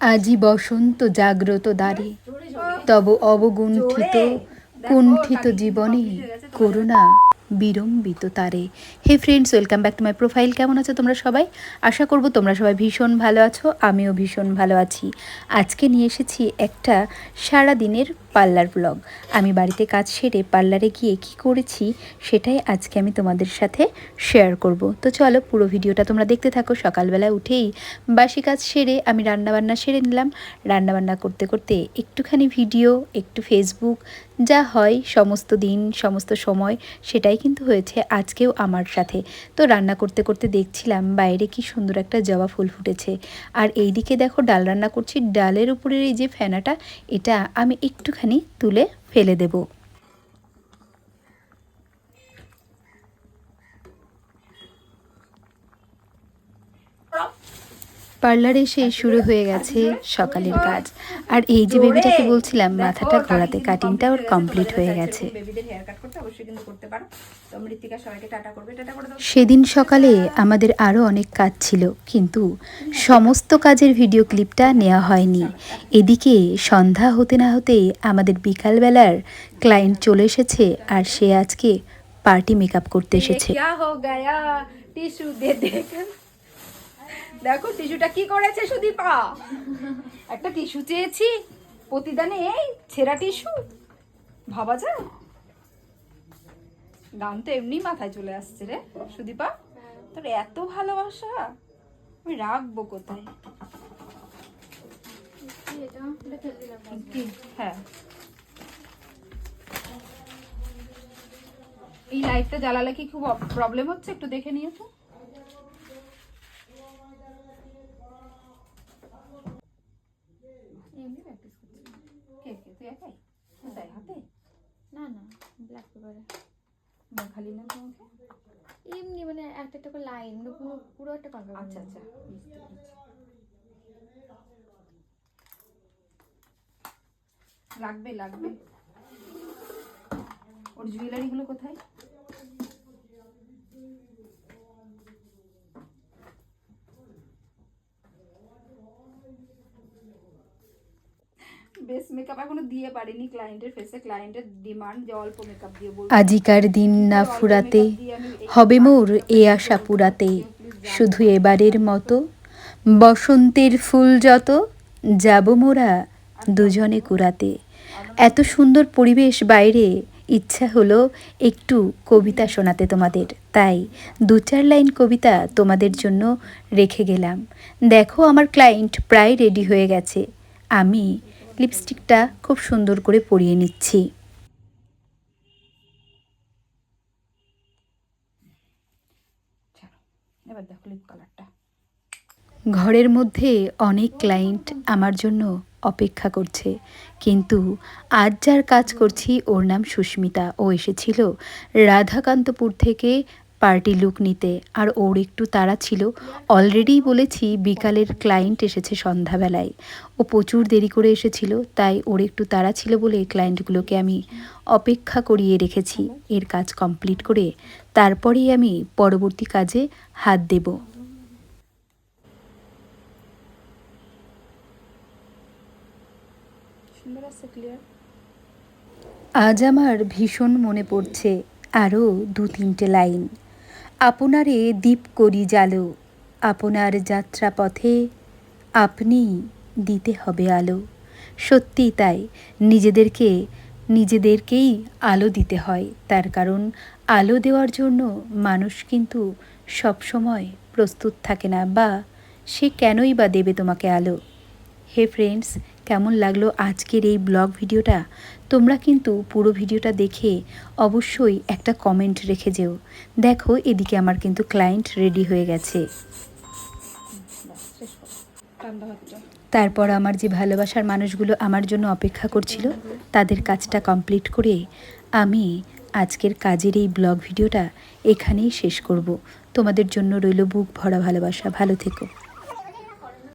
আজি বসন্ত জাগ্রত দ্বারে। তব অবগুণ্ঠিত কুণ্ঠিত জীবনে করুণা বিড়ম্বিত তারে। Hey friends welcome back to my profile কেমন আছো তোমরা সবাই? আশা করব তোমরা সবাই ভীষণ ভালো আছো, আমিও ভীষণ ভালো আছি। আজকে নিয়ে এসেছি একটা সারা দিনের পার্লার ব্লগ আমি বাড়িতে কাজ সেরে পার্লারে গিয়ে কি করেছি সেটাই আজকে আমি তোমাদের সাথে শেয়ার করব। তো চলো, পুরো ভিডিওটা তোমরা দেখতে থাকো। সকালবেলা উঠেই বাসি কাজ সেরে আমি রান্নাবান্না সেরে নিলাম। রান্নাবান্না করতে করতে একটুখানি ভিডিও একটু ফেসবুক যা হয়, সমস্ত দিন, সমস্ত সময়, সেটাই কিন্তু হয়েছে আজকেও আমার সাথে। তো রান্না করতে করতে দেখছিলাম বাইরে কি সুন্দর একটা জবা ফুল ফুটেছে। আর এই দিকে দেখো ডাল রান্না করছি। ডালের উপরের এই যে ফেনাটা, এটা আমি একটুখানি তুলে ফেলে দেবো। পার্লারে এসে শুরু হয়ে গেছে সকালের কাজ। আর এই যে বেবিটাকে বলছিলাম মাথাটা ঘোরাতে কাটিংটা ওর কমপ্লিট হয়ে গেছে। সেদিন সকালে আমাদের আরও অনেক কাজ ছিল কিন্তু সমস্ত কাজের ভিডিও ক্লিপটা নেওয়া হয়নি। এদিকে সন্ধ্যা হতে না হতে আমাদের বিকালবেলার ক্লায়েন্ট চলে এসেছে আর সে আজকে পার্টি মেকআপ করতে এসেছে। টিস্যু দে। দেখো টিস্যুটা কি করেছে সুদীপা? একটা টিস্যু চেয়েছি, প্রতিদানে এই ছেঁড়া টিস্যু। ভাবা যায়? গান তো এমনি মাথায় চলে আসছে রে, সুদীপা। তোর এত ভালোবাসা, আমি রাখব কোথায়? হ্যাঁ। এই লাইটটা জ্বালালে কি খুব প্রবলেম হচ্ছে? একটু দেখে নিও তো এমনি practice করছিলাম। কে কে তুই একাই কোথায় হাতে? না না ব্ল্যাক পেপারে খালি না তোমাকে? এমনি মানে একটা একটা করে লাইন মানে পুরো পুরো একটা কনফার্ম আচ্ছা আচ্ছা। লাগবে লাগবে। ওর জুয়েলারি গুলো কোথায়? বেশ মেকআপ এখনও দিয়ে পারিনি ক্লায়েন্টের ফেসে ক্লায়েন্টের ডিমান্ড যে অল্প মেকআপ দিয়ে বলব। আজিকার দিন না ফুরাতে হবে মোর এ আশা পুরাতে। শুধু এবারের মতো। বসন্তের ফুল যত যাব মোরা দুজনে কুড়াতে। এত সুন্দর পরিবেশ বাইরে ইচ্ছা হলো একটু কবিতা শোনাতে তোমাদের। তাই দু চার লাইন কবিতা তোমাদের জন্য রেখে গেলাম। দেখো আমার ক্লায়েন্ট প্রায় রেডি হয়ে গেছে। আমি লিপস্টিকটা খুব সুন্দর করে পরিয়ে নিচ্ছি। এবার দেখো লিপ কালারটা ঘরের মধ্যে অনেক ক্লায়েন্ট আমার জন্য অপেক্ষা করছে কিন্তু আজ যার কাজ করছি ওর নাম সুস্মিতা। ও এসেছিল রাধাকান্তপুর থেকে পার্টি লুক নিতে, আর ওর একটু তাড়া ছিল। অলরেডি বলেছি বিকালের ক্লায়েন্ট এসেছে সন্ধ্যাবেলায়। ও প্রচুর দেরি করে এসেছিল, তাই ওর একটু তাড়া ছিল বলে ক্লায়েন্টগুলোকে আমি অপেক্ষা করিয়ে রেখেছি। এর কাজ কমপ্লিট করে তারপরেই আমি পরবর্তী কাজে হাত দেবো। আজ আমার ভীষণ মনে পড়ছে আরও দু তিনটে লাইন। আপনারে দ্বীপ করি জালো, আপনার যাত্রাপথে আপনি দিতে হবে আলো। সত্যি তাই, নিজেদেরকে, নিজেদেরকেই আলো দিতে হয়। তার কারণ, আলো দেওয়ার জন্য মানুষ কিন্তু সবসময় প্রস্তুত থাকে না, বা সে কেনই বা দেবে তোমাকে আলো? হে ফ্রেন্ডস কেমন লাগল আজকের এই ব্লগ ভিডিওটা? তোমরা কিন্তু পুরো ভিডিওটা দেখে অবশ্যই একটা কমেন্ট রেখে যেও। দেখো এদিকে আমার কিন্তু ক্লায়েন্ট রেডি হয়ে গেছে। তারপর আমার যে ভালোবাসার মানুষগুলো আমার জন্য অপেক্ষা করছিল, তাদের কাজটা কমপ্লিট করে আমি আজকের কাজের এই ব্লগ ভিডিওটা এখানেই শেষ করব। তোমাদের জন্য রইল বুক ভরা ভালোবাসা। ভালো থেকো।